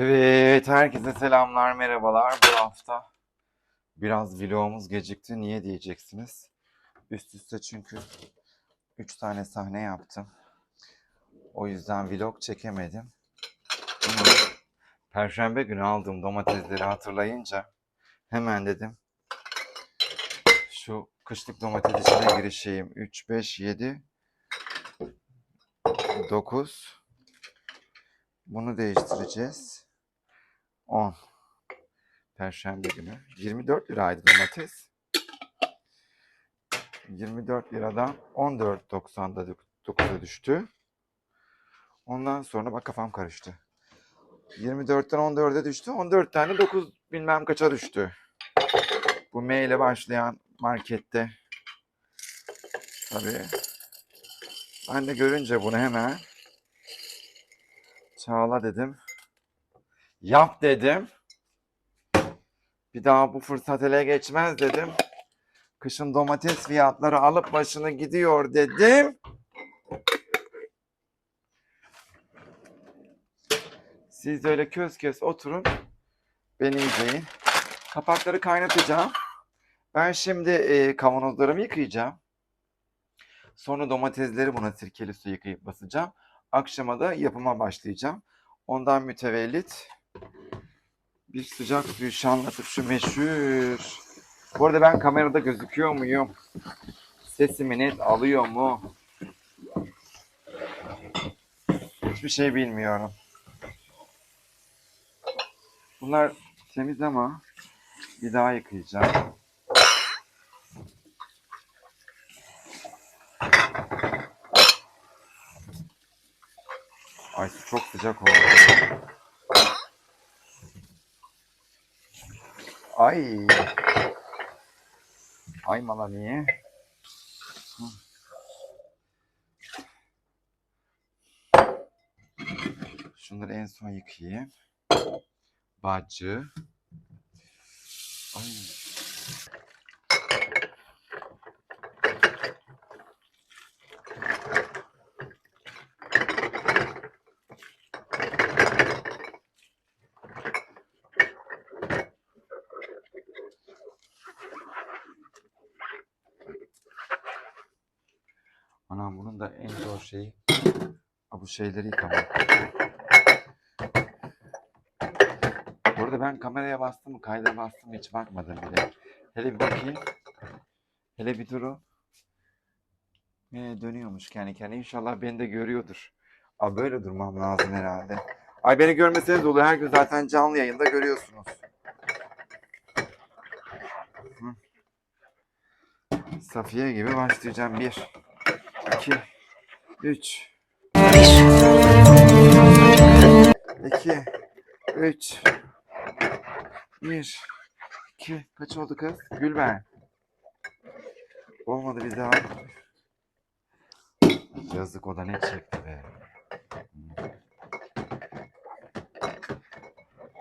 Evet, herkese selamlar, merhabalar. Bu hafta biraz vlogumuz gecikti. Niye diyeceksiniz? Üst üste çünkü 3 tane sahne yaptım. O yüzden vlog çekemedim. Ama Perşembe günü aldığım domatesleri hatırlayınca hemen dedim şu kışlık domates içine girişeyim. 3, 5, 7, 9 bunu değiştireceğiz. 10. Perşembe günü. 24 liraydı domates. 24 liradan 14.90'da 9'a düştü. Ondan sonra bak kafam karıştı. 24'ten 14'e düştü. 14 tane 9 bilmem kaça düştü. Bu M ile başlayan markette. Tabii. Ben de görünce bunu hemen Çağla dedim. Yap dedim. Bir daha bu fırsat ele geçmez dedim. Kışın domates fiyatları alıp başını gidiyor dedim. Siz öyle köz köz oturun. Beni izleyin. Kapakları kaynatacağım. Ben şimdi e, kavanozlarımı yıkayacağım. Sonra domatesleri buna sirkeli su yıkayıp basacağım. Akşama da yapıma başlayacağım. Ondan mütevellit bir sıcak suyu şanlatıp şu meşhur. Bu arada ben kamerada gözüküyor muyum? Sesimi net alıyor mu? Hiçbir şey bilmiyorum. Bunlar temiz ama bir daha yıkayacağım. Ay çok sıcak oldu. Ay. Ay mala niye? Şunları en son yıkayayım. Bacı. Ay. Anam bunun da en zor şeyi bu şeyleri yıkamak. Bu arada ben kameraya bastım mı, kayda bastım hiç bakmadım bile. Hele bir bakayım. Hele bir durun. Ee, dönüyormuş kendi kendine. İnşallah beni de görüyordur. Abi böyle durmam lazım herhalde. Ay beni görmeseniz olur. Her gün zaten canlı yayında görüyorsunuz. Hı. Safiye gibi başlayacağım. Bir, iki, üç. İki, üç. Bir, iki. Kaç oldu kız? Gülben. Olmadı bir daha. Yazık o da ne çekti be.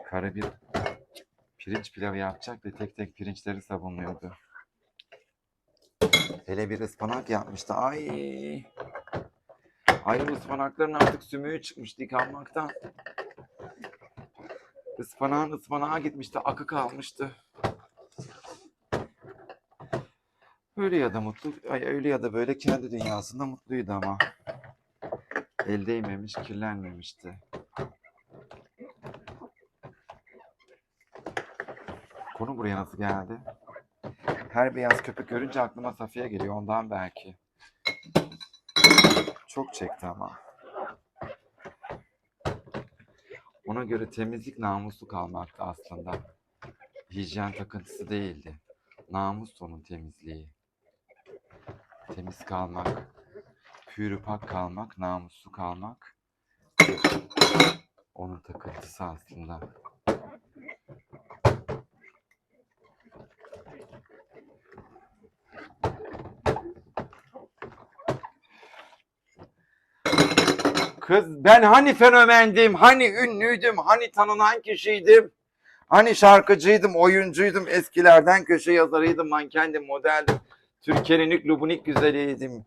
Karı bir pirinç pilavı yapacak ve tek tek pirinçleri sabunluyordu. Hele bir ıspanak yapmıştı. Ay. Ay bu ıspanakların artık sümüğü çıkmıştı yıkanmaktan. Ispanağın ıspanağa gitmişti. Akı kalmıştı. Öyle ya da mutlu, ay öyle ya da böyle kendi dünyasında mutluydu ama. El değmemiş, kirlenmemişti. Konu buraya nasıl geldi? Her beyaz köpek görünce aklıma Safiye geliyor ondan belki. Çok çekti ama. Ona göre temizlik namuslu kalmaktı aslında. Hijyen takıntısı değildi. Namus onun temizliği. Temiz kalmak, pürü pak kalmak, namuslu kalmak onun takıntısı aslında. Kız ben hani fenomendim, hani ünlüydüm, hani tanınan kişiydim. Hani şarkıcıydım, oyuncuydum, eskilerden köşe yazarıydım, mankendim, modeldim. Türkiye'nin ilk lubunik güzeliydim.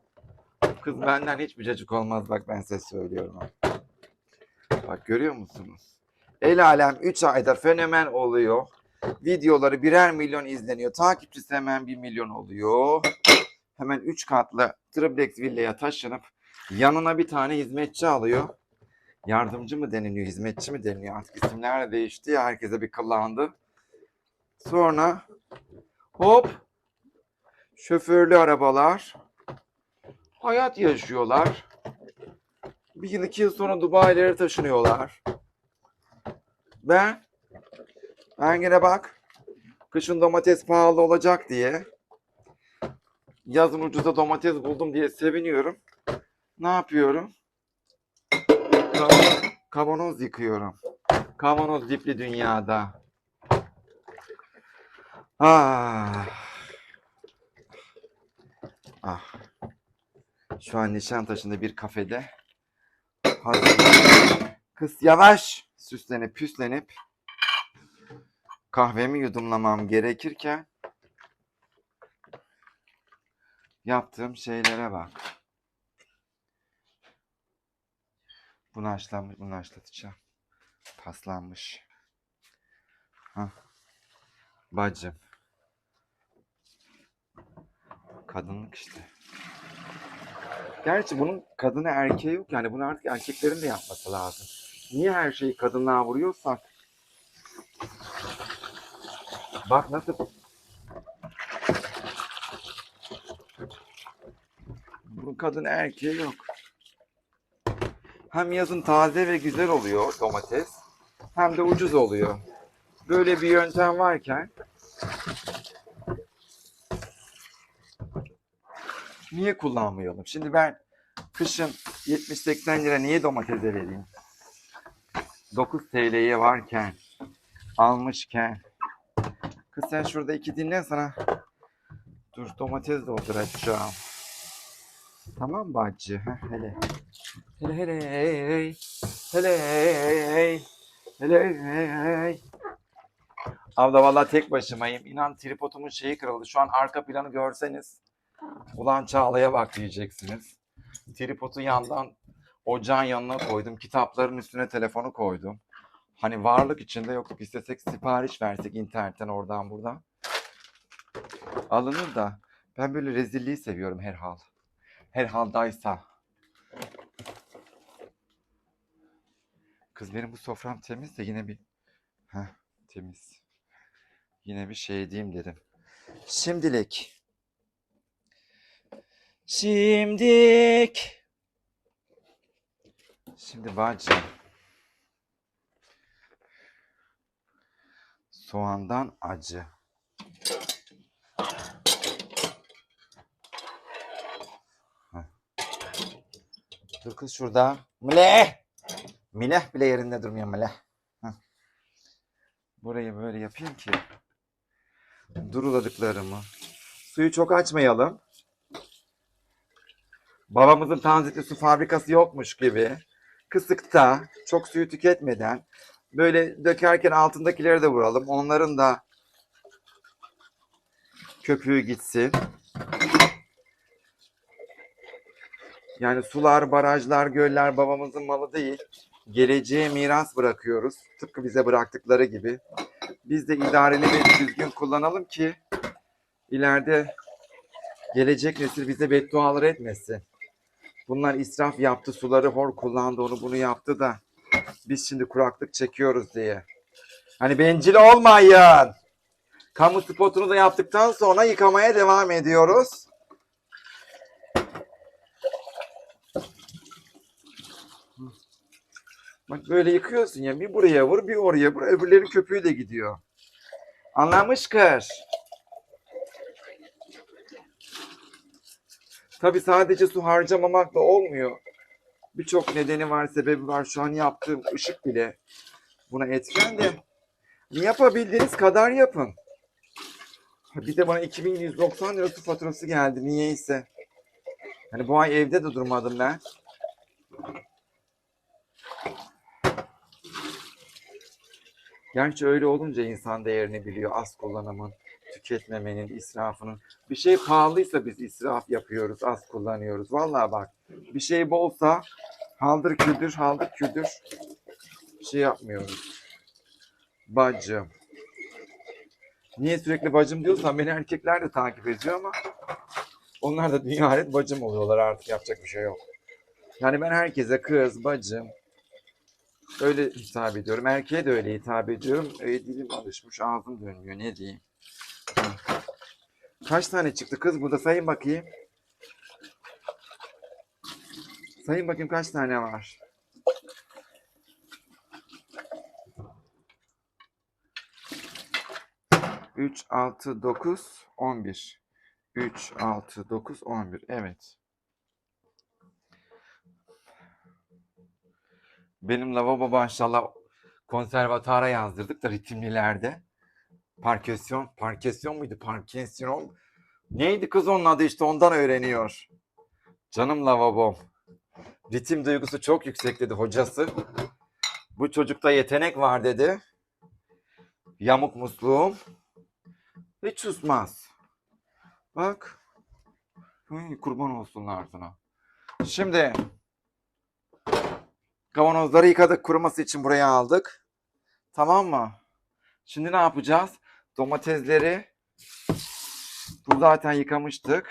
Kız benden hiçbir cacık olmaz bak ben size söylüyorum. Bak görüyor musunuz? El alem 3 ayda fenomen oluyor. Videoları birer milyon izleniyor. Takipçisi hemen 1 milyon oluyor. Hemen 3 katlı triplex villaya taşınıp yanına bir tane hizmetçi alıyor. Yardımcı mı deniliyor, hizmetçi mi deniliyor? Artık isimler de değişti ya herkese bir kıllandı. Sonra hop şoförlü arabalar hayat yaşıyorlar. Bir yıl iki yıl sonra Dubai'lere taşınıyorlar. Ben ben gene bak kışın domates pahalı olacak diye yazın ucuza domates buldum diye seviniyorum. Ne yapıyorum? Kavanoz, yıkıyorum. Kavanoz dipli dünyada. Ah. Ah. Şu an Nişantaşı'nda bir kafede. Kız yavaş süslenip püslenip kahvemi yudumlamam gerekirken yaptığım şeylere bak. Bunu haşlanmış, bunu haşlatacağım. Paslanmış. Hah. Bacım. Kadınlık işte. Gerçi bunun kadını erkeği yok yani bunu artık erkeklerin de yapması lazım. Niye her şeyi kadınlığa vuruyorsak? Bak nasıl bunun kadın erkeği yok. Hem yazın taze ve güzel oluyor domates hem de ucuz oluyor. Böyle bir yöntem varken niye kullanmayalım? Şimdi ben kışın 70-80 lira niye domatese vereyim? 9 TL'ye varken almışken kız sen şurada iki dinlen sana dur domates dolduracağım. Tamam bacı. Heh, hele. Hele hele hey. Hele hey. Hele hey. Abla vallahi tek başımayım. İnan tripodumun şeyi kırıldı. Şu an arka planı görseniz. Ulan Çağla'ya bak diyeceksiniz. Tripodu yandan ocağın yanına koydum. Kitapların üstüne telefonu koydum. Hani varlık içinde yokluk istesek sipariş versek internetten oradan buradan. Alınır da ben böyle rezilliği seviyorum herhal. Herhaldaysa. Kız benim bu sofram temiz de yine bir... Heh, temiz. Yine bir şey diyeyim dedim. Şimdilik. Şimdik. Şimdi bacım. Soğandan acı. Dur kız şurada. Mleh. Mileh bile yerinde durmuyor mileh. Burayı böyle yapayım ki duruladıklarımı. Suyu çok açmayalım. Babamızın tanzitli su fabrikası yokmuş gibi. Kısıkta, çok suyu tüketmeden böyle dökerken altındakileri de vuralım. Onların da köpüğü gitsin. Yani sular, barajlar, göller babamızın malı değil. Geleceğe miras bırakıyoruz. Tıpkı bize bıraktıkları gibi. Biz de idareli ve düzgün kullanalım ki ileride gelecek nesil bize beddualar etmesin. Bunlar israf yaptı, suları hor kullandı, onu bunu yaptı da biz şimdi kuraklık çekiyoruz diye. Hani bencil olmayın. Kamu spotunu da yaptıktan sonra yıkamaya devam ediyoruz. Bak böyle yıkıyorsun ya. Bir buraya vur, bir oraya vur. Öbürlerin köpüğü de gidiyor. Anlamış kır. Tabi sadece su harcamamakla olmuyor. Birçok nedeni var, sebebi var. Şu an yaptığım ışık bile buna etken de yapabildiğiniz kadar yapın. Bir de bana 2190 lira su faturası geldi niyeyse. Hani bu ay evde de durmadım ben. Gerçi öyle olunca insan değerini biliyor. Az kullanımın, tüketmemenin, israfının. Bir şey pahalıysa biz israf yapıyoruz, az kullanıyoruz. Vallahi bak bir şey bolsa haldır küldür, haldır küldür şey yapmıyoruz. Bacım. Niye sürekli bacım diyorsan beni erkekler de takip ediyor ama onlar da dünya bacım oluyorlar artık yapacak bir şey yok. Yani ben herkese kız, bacım öyle hitap ediyorum. Erkeğe de öyle hitap ediyorum. Öyle dilim alışmış, ağzım dönmüyor ne diyeyim. Kaç tane çıktı kız burada sayın bakayım. Sayın bakayım kaç tane var. Üç, altı, dokuz, on bir. Üç, altı, dokuz, on bir. Evet. Benim lavabo maşallah konservatuara yazdırdık da ritimlilerde. Parkesyon, parkesyon muydu? Parkesyon. Neydi kız onun adı işte ondan öğreniyor. Canım lavabom. Ritim duygusu çok yüksek dedi hocası. Bu çocukta yetenek var dedi. Yamuk musluğum. Hiç susmaz. Bak. Hıy, kurban olsunlar sana. Şimdi kavanozları yıkadık kuruması için buraya aldık. Tamam mı? Şimdi ne yapacağız? Domatesleri bu zaten yıkamıştık.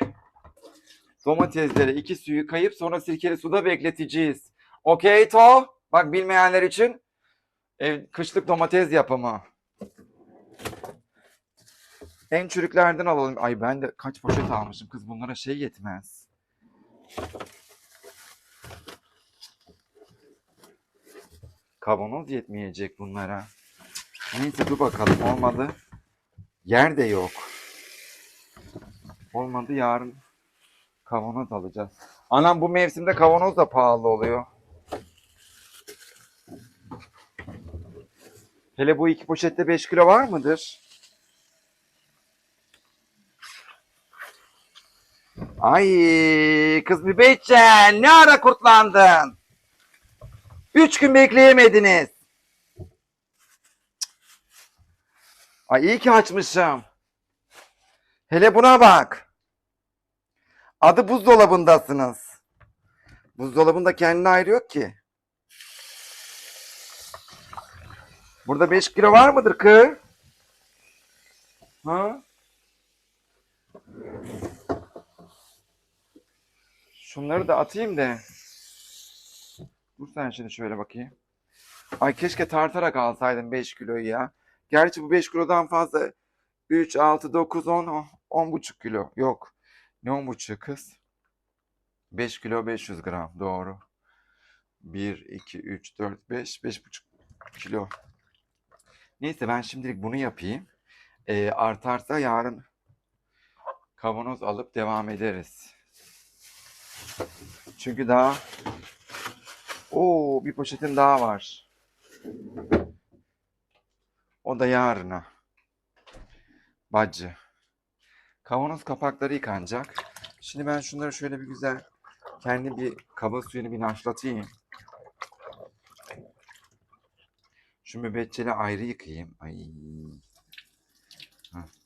Domatesleri iki suyu kayıp sonra sirkeli suda bekleteceğiz. Okey to? Bak bilmeyenler için ev, kışlık domates yapımı. En çürüklerden alalım. Ay ben de kaç poşet almışım kız bunlara şey yetmez. Kavanoz yetmeyecek bunlara. Neyse dur bakalım olmadı. Yer de yok. Olmadı yarın kavanoz alacağız. Anam bu mevsimde kavanoz da pahalı oluyor. Hele bu iki poşette 5 kilo var mıdır? Ay kız Mübeyçen ne ara kurtlandın? Üç gün bekleyemediniz. Ay iyi ki açmışım. Hele buna bak. Adı buzdolabındasınız. Buzdolabında kendine ayrı yok ki. Burada 5 kilo var mıdır kız? Ha? Şunları da atayım da. Dur sen şimdi şöyle bakayım. Ay keşke tartarak alsaydım 5 kiloyu ya. Gerçi bu 5 kilodan fazla 3, 6, 9, 10, 10 buçuk kilo. Yok. Ne 10 buçuk kız? 5 kilo 500 gram. Doğru. 1, 2, 3, 4, 5, 5 buçuk kilo. Neyse ben şimdilik bunu yapayım. Ee, artarsa yarın kavanoz alıp devam ederiz. Çünkü daha Oo bir poşetim daha var. O da yarına. Bacı. Kavanoz kapakları yıkanacak. Şimdi ben şunları şöyle bir güzel kendi bir kaba suyunu bir naşlatayım. Şu mübecceli ayrı yıkayayım. Ay. Heh.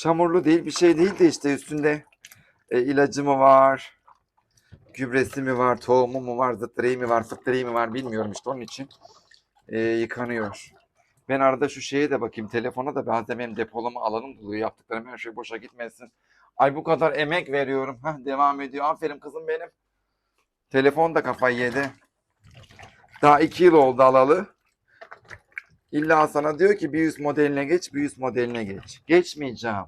Çamurlu değil bir şey değil de işte üstünde e, ilacı mı var, gübresi mi var, tohumu mu var, zıttırayı mı var, fıttırayı mı var bilmiyorum işte onun için e, yıkanıyor. Ben arada şu şeye de bakayım telefona da bazen benim depolama alanım doluyor yaptıklarım her şey boşa gitmesin. Ay bu kadar emek veriyorum. Heh, devam ediyor. Aferin kızım benim. Telefon da kafayı yedi. Daha iki yıl oldu alalı. İlla sana diyor ki bir üst modeline geç, bir üst modeline geç. Geçmeyeceğim.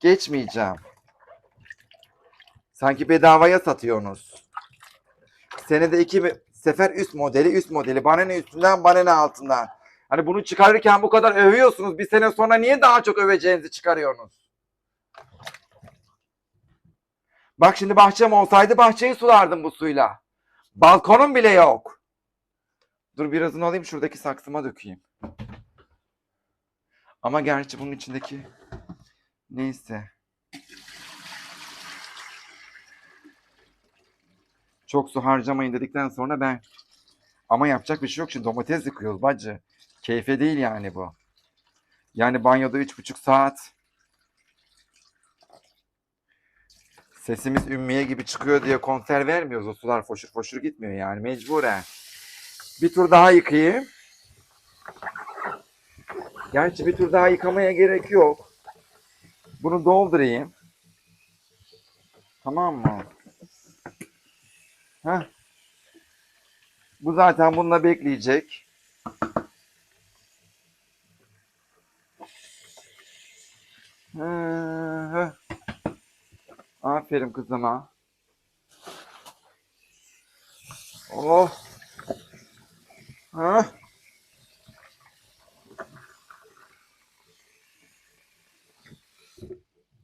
Geçmeyeceğim. Sanki bedavaya satıyorsunuz. Senede iki sefer üst modeli, üst modeli. Bana ne üstünden, bana ne altından. Hani bunu çıkarırken bu kadar övüyorsunuz. Bir sene sonra niye daha çok öveceğinizi çıkarıyorsunuz? Bak şimdi bahçem olsaydı bahçeyi sulardım bu suyla. Balkonum bile yok. Dur birazını alayım şuradaki saksıma dökeyim. Ama gerçi bunun içindeki neyse. Çok su harcamayın dedikten sonra ben Ama yapacak bir şey yok çünkü domates yıkıyoruz bacı. Keyfe değil yani bu. Yani banyoda üç buçuk saat. Sesimiz ümmiye gibi çıkıyor diye konser vermiyoruz. O sular foşur foşur gitmiyor yani mecburen. Bir tur daha yıkayayım. Gerçi bir tur daha yıkamaya gerek yok. Bunu doldurayım. Tamam mı? Heh. Bu zaten bununla bekleyecek. Aferin kızıma. Oh. Ha.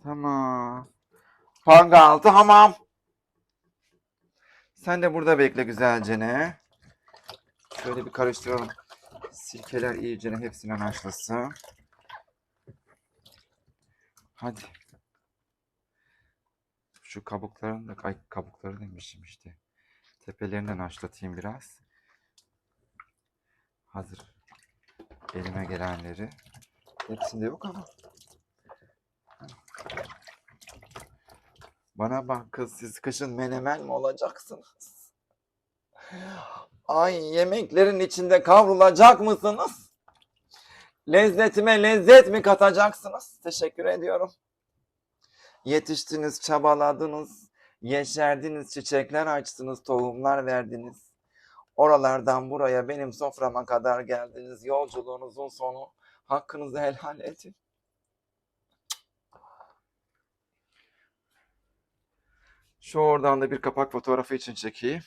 Tamam. Panga altı hamam. Sen de burada bekle güzelce ne? Şöyle bir karıştıralım. Sirkeler iyice hepsine haşlasın. Hadi. Şu kabuklarını da ay kabukları demişim işte. Tepelerinden haşlatayım biraz. Hazır. Elime gelenleri. Hepsinde yok ama. Bana bak kız siz kışın menemen mi olacaksınız? Ay yemeklerin içinde kavrulacak mısınız? Lezzetime lezzet mi katacaksınız? Teşekkür ediyorum. Yetiştiniz, çabaladınız, yeşerdiniz, çiçekler açtınız, tohumlar verdiniz. Oralardan buraya benim soframa kadar geldiniz. Yolculuğunuzun sonu. Hakkınızı helal edin. Şu oradan da bir kapak fotoğrafı için çekeyim.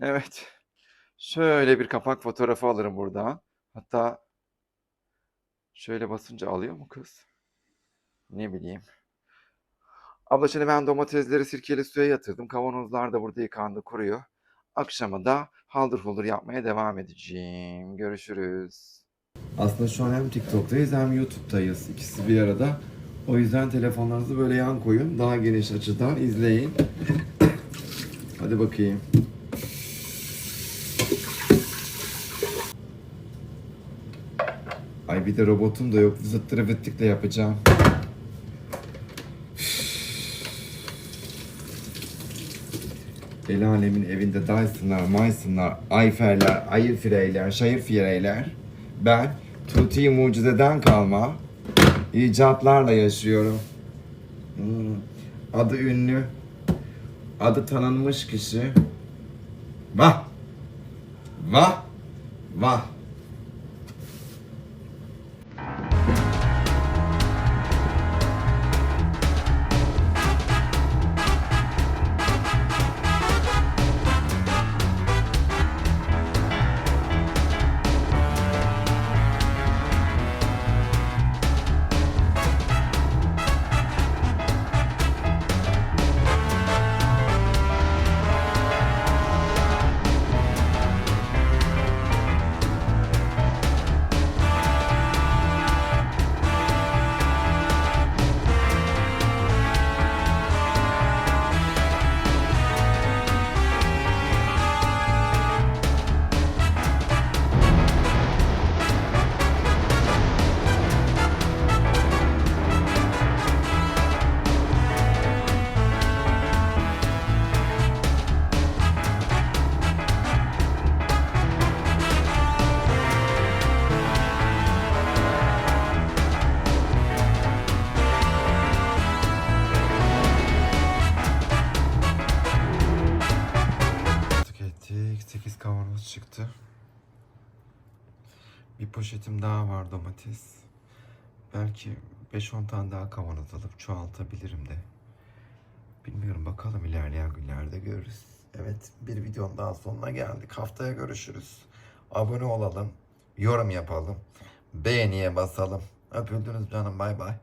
Evet. Şöyle bir kapak fotoğrafı alırım burada. Hatta şöyle basınca alıyor mu kız? Ne bileyim. Abla şimdi ben domatesleri sirkeli suya yatırdım. Kavanozlar da burada yıkandı, kuruyor. Akşama da haldır huldur yapmaya devam edeceğim. Görüşürüz. Aslında şu an hem TikTok'tayız hem YouTube'dayız. İkisi bir arada. O yüzden telefonlarınızı böyle yan koyun. Daha geniş açıdan izleyin. Hadi bakayım. Ay bir de robotum da yok. Zıttırı vıttıkla yapacağım. El alemin evinde Dyson'lar, Myson'lar, Ayfer'ler, Ayırfireyler, Şayırfireyler. Ben Tuti Mucize'den kalma icatlarla yaşıyorum. Hmm. Adı ünlü, adı tanınmış kişi. Vah! Vah! Vah! Var domates. Belki 5-10 tane daha kavanoz alıp çoğaltabilirim de. Bilmiyorum bakalım ilerleyen günlerde görürüz. Evet bir videonun daha sonuna geldik. Haftaya görüşürüz. Abone olalım. Yorum yapalım. Beğeniye basalım. Öpüldünüz canım bay bay.